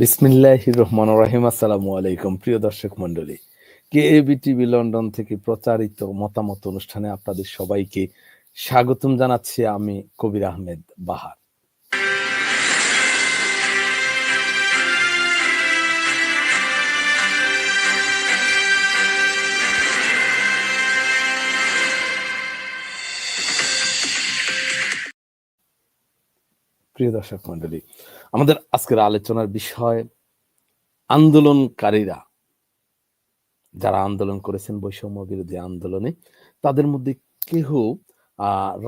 বিসমিল্লাহ রহমান রাহিম। আসসালামু আলাইকুম, প্রিয় দর্শক মন্ডলী কে এবি টিভি লন্ডন থেকে প্রচারিত মতামত অনুষ্ঠানে আপনাদের সবাইকে স্বাগতম জানাচ্ছি আমি কবির আহমেদ বাহার। প্রিয় দর্শক মন্ডলী আমাদের আজকের আলোচনার বিষয় আন্দোলনকারীরা। যারা আন্দোলন করেছেন বৈষম্য বিরোধী আন্দোলনে, তাদের মধ্যে কেহ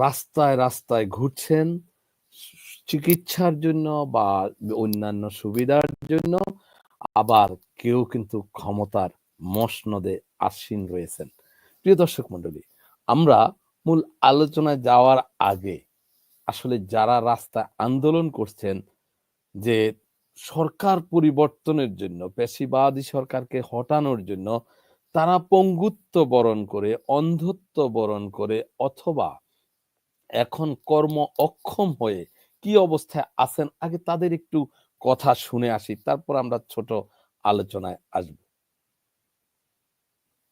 রাস্তায় রাস্তায় ঘুরছেন, চিকিৎসার জন্য বা অন্যান্য সুবিধার জন্য, আবার কেউ কিন্তু ক্ষমতার মসনদে আসীন রয়েছেন। প্রিয় দর্শক মন্ডলী আমরা মূল আলোচনায় যাওয়ার আগে আসলে যারা রাস্তায় আন্দোলন করছেন যে সরকার পরিবর্তনের জন্য, পেশিবাদী সরকারকে হটানোর জন্য তারা পঙ্গুত্ব বরণ করে, অন্ধত্ব বরণ করে অথবা এখন কর্ম অক্ষম হয়ে কি অবস্থায় আছেন আগে তাদের একটু কথা শুনে আসি, তারপর আমরা ছোট আলোচনায় আসব।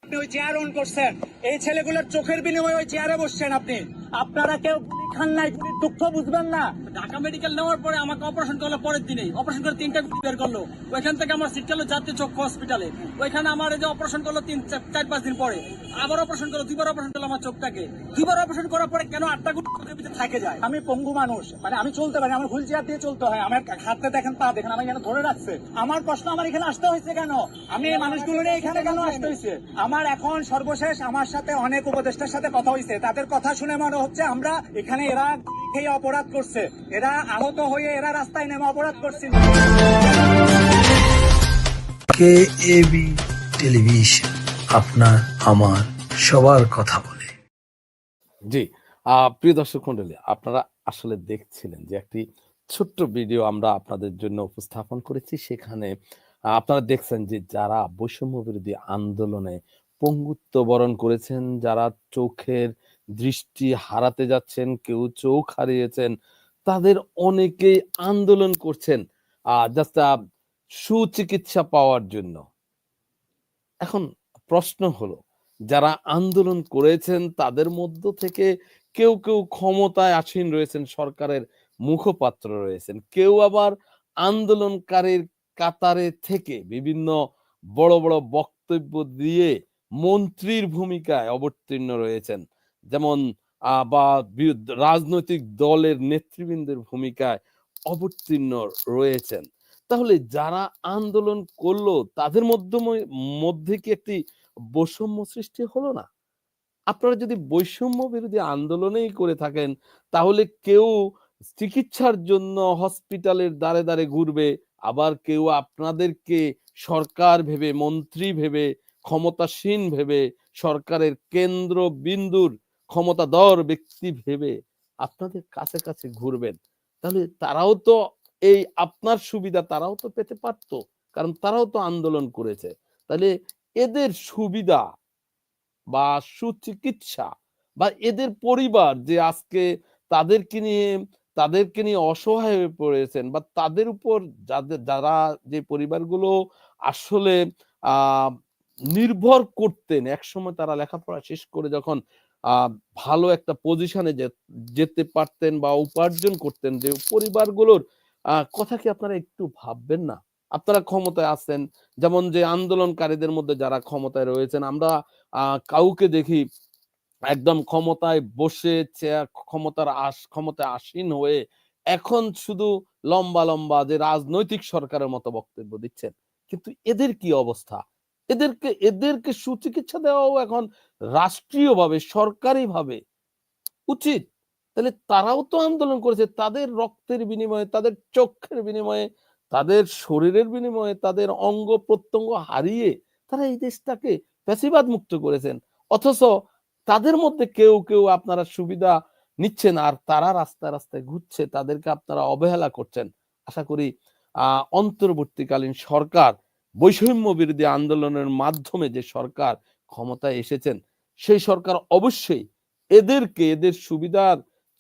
আপনি ওই চেয়ার অন করছেন, এই ছেলেগুলোর চোখের বিনিময়ে ওই চেয়ারে বসছেন আপনি। আপনারা কেউ খান নাই দুঃখ বুঝবেন না। ঢাকা মেডিকেল নেওয়ার পরে আমাকে অপারেশন করল পরের দিনেই। অপারেশন করে তিনটা গুলি বের করল। ওইখান থেকে আমার সিট গেলো জাতীয় চক্ষু হসপিটালে ওইখানে আমার যে অপারেশন করল তিন চার পাঁচ দিন পরে। আবার অপারেশন করল দুইবার অপারেশন করল আমার চোখটাকে। দুইবার অপারেশন করার পরে কেন আটটা গুলি চোখের ভিতরে থাকে যায়? আমি পঙ্গু মানুষ। মানে আমি চলতে পারি আমার হুইল চেয়ার দিয়ে চলতে হয়। আমার হাতে দেখেন পা দেখেন আমি এখানে ধরে রাখছে। আমার প্রশ্ন আমার এখানে আসতে হয়েছে কেন? আমি এই মানুষগুলো নিয়ে এখানে কেন আসতে হয়েছে? আমার এখন সর্বশেষ আমার সাথে অনেক উপদেষ্টার সাথে কথা হয়েছে। তাদের কথা শুনে মনে হচ্ছে আমরা এখানে এরা খেয়ে অপরাধ করছে। এরা আহত হয়ে এরা রাস্তায় নেমে অপরাধ করছে। কে এবি টেলিভিশন আপনার আমার সবার কথা বলে। জি প্রিয় দর্শক মন্ডলী আপনারা আসলে দেখছিলেন যে একটি ছোট্ট ভিডিও আমরা আপনাদের জন্য উপস্থাপন করেছি। সেখানে আপনারা দেখছেন যে যারা বৈষম্য বিরোধী আন্দোলনে পঙ্গুত্ব বরণ করেছেন যারা চোখের দৃষ্টি হারাতে যাচ্ছেন, কেউ চোখ হারিয়েছেন, তাদের অনেকেই আন্দোলন করছেন জাস্ট সুচিকিৎসা পাওয়ার জন্য। এখন প্রশ্ন হলো, যারা আন্দোলন করেছেন, তাদের মধ্য থেকে কেউ কেউ ক্ষমতায় আসীন রয়েছেন, সরকারের মুখপাত্র রয়েছেন, কেউ আবার আন্দোলনকারীর কাতারে থেকে বিভিন্ন বড় বড় বক্তব্য দিয়ে মন্ত্রীর ভূমিকায় অবতীর্ণ রয়েছেন। যেমন বা রাজনৈতিক দলের নেতৃবৃন্দের ভূমিকায় অবতীর্ণ রয়েছেন। তাহলে যারা আন্দোলন করল, তাদের মধ্যে মধ্যে কি একটি বৈষম্য সৃষ্টি হলো না? আপনারা যদি বৈষম্য বিরোধী আন্দোলনেই করে থাকেন, তাহলে কেউ চিকিৎসার জন্য হসপিটালের দ্বারে দ্বারে ঘুরবে, আবার কেউ আপনাদেরকে সরকার ভেবে, মন্ত্রী ভেবে, ক্ষমতাসীন ভেবে সরকারের কেন্দ্র বিন্দুর ক্ষমতাধর ব্যক্তি ভেবে আপনাদের কাছে কাছে ঘুরবেন, তাহলে তারাও তো এই আপনার সুবিধা তারাও তো পেতে পারতো, কারণ তারাও তো আন্দোলন করেছে। তাহলে এদের সুবিধা বা সুচিকিৎসা বা এদের পরিবার যে আজকে তাদেরকে নিয়ে তাদেরকে নিয়ে অসহায় হয়ে পড়েছেন বা তাদের উপর যাদের, যারা যে পরিবারগুলো আসলে, আহ নির্ভর করতেন। একসময় তারা লেখাপড়া শেষ করে যখন ভালো একটা পজিশনে যেতে পারতেন বা উপার্জন করতেন, যে পরিবারগুলোর কথা কি আপনারা একটু ভাববেন না? আপনারা ক্ষমতায় আছেন, যেমন যে আন্দোলনকারীদের মধ্যে যারা ক্ষমতায় রয়েছেন, আমরা কাউকে দেখি একদম ক্ষমতায় বসে ক্ষমতার আস, ক্ষমতায় আসীন হয়ে এখন শুধু লম্বা লম্বা যে রাজনৈতিক সরকারের মতো বক্তব্য দিচ্ছেন। কিন্তু এদের কি অবস্থা? এদেরকে এদেরকে সুচিকিৎসা দেওয়াও এখন রাষ্ট্রীয়ভাবে, সরকারিভাবে উচিত। তাহলে তারাও তো আন্দোলন করেছে, তাদের রক্তের বিনিময়ে, তাদের চোখের বিনিময়ে, তাদের শরীরের বিনিময়ে, তাদের অঙ্গ প্রত্যঙ্গ হারিয়ে তারা এই দেশটাকে ফ্যাসিবাদ মুক্ত করেছেন। অথচ তাদের মধ্যে কেউ কেউ আপনারা সুবিধা নিচ্ছেন আর তারা রাস্তায় রাস্তায় ঘুরছে, তাদেরকে আপনারা অবহেলা করছেন। আশা করি, আহ, অন্তর্বর্তীকালীন সরকার বৈষম্য বিরোধী আন্দোলনের মাধ্যমে যে সরকার ক্ষমতায় এসেছেন, সেই সরকার অবশ্যই এদেরকে, এদের সুবিধার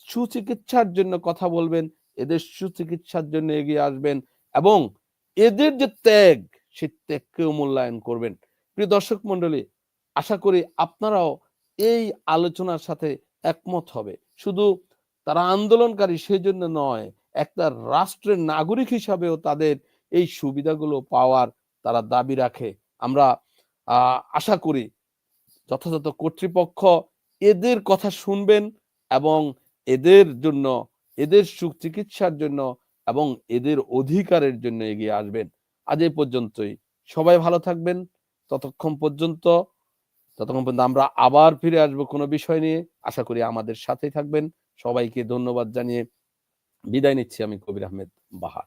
সুচিকিৎসার জন্য কথা বলবেন, এদের সুচিকিৎসার জন্য এগিয়ে আসবেন এবং এদের যে ত্যাগ সেই ত্যাগকেও মূল্যায়ন করবেন। প্রিয় দর্শক মন্ডলী আশা করি আপনারাও এই আলোচনার সাথে একমত হবে। শুধু তারা আন্দোলনকারী সেই জন্য নয়, একটা রাষ্ট্রের নাগরিক হিসাবেও তাদের এই সুবিধাগুলো পাওয়ার তারা দাবি রাখে। আমরা আশা করি যথাযথ কর্তৃপক্ষ এদের কথা শুনবেন এবং এদের জন্য, এদের সুখ চিকিৎসার জন্য এবং এদের অধিকারের জন্য এগিয়ে আসবেন। আজ এই পর্যন্তই। সবাই ভালো থাকবেন। ততক্ষণ পর্যন্ত ততক্ষণ পর্যন্ত আমরা আবার ফিরে আসব কোনো বিষয় নিয়ে। আশা করি আমাদের সাথেই থাকবেন। সবাইকে ধন্যবাদ জানিয়ে বিদায় নিচ্ছি আমি Kabir Ahmed Bahar.